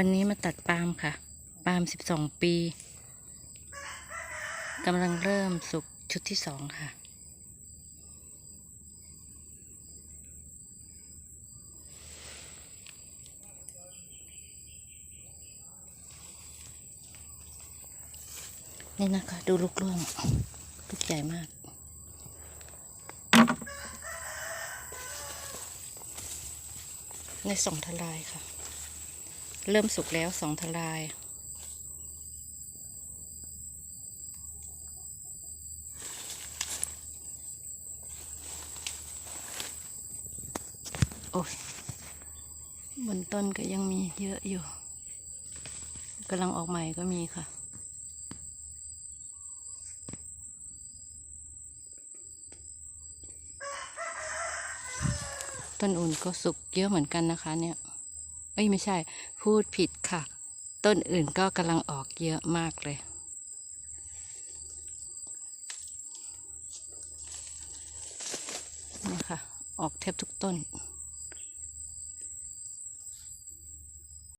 วันนี้มาตัดปาล์มค่ะ ปาล์มสิบสองปีกำลังเริ่มสุกชุดที่สองค่ะ นี่นะคะ ดูลูกร่วงลูกใหญ่มากในสองทลายค่ะ เริ่มสุกแล้วสองทลาย โอ้ยบนต้นก็ยังมีเยอะอยู่กำลังออกใหม่ก็มีค่ะต้นอื่นก็สุกเยอะเหมือนกันนะคะเนี่ย เอ้ยไม่ใช่ พูดผิดค่ะ ต้นอื่นก็กำลังออกเยอะมากเลย นี่ค่ะ ออกแทบทุกต้น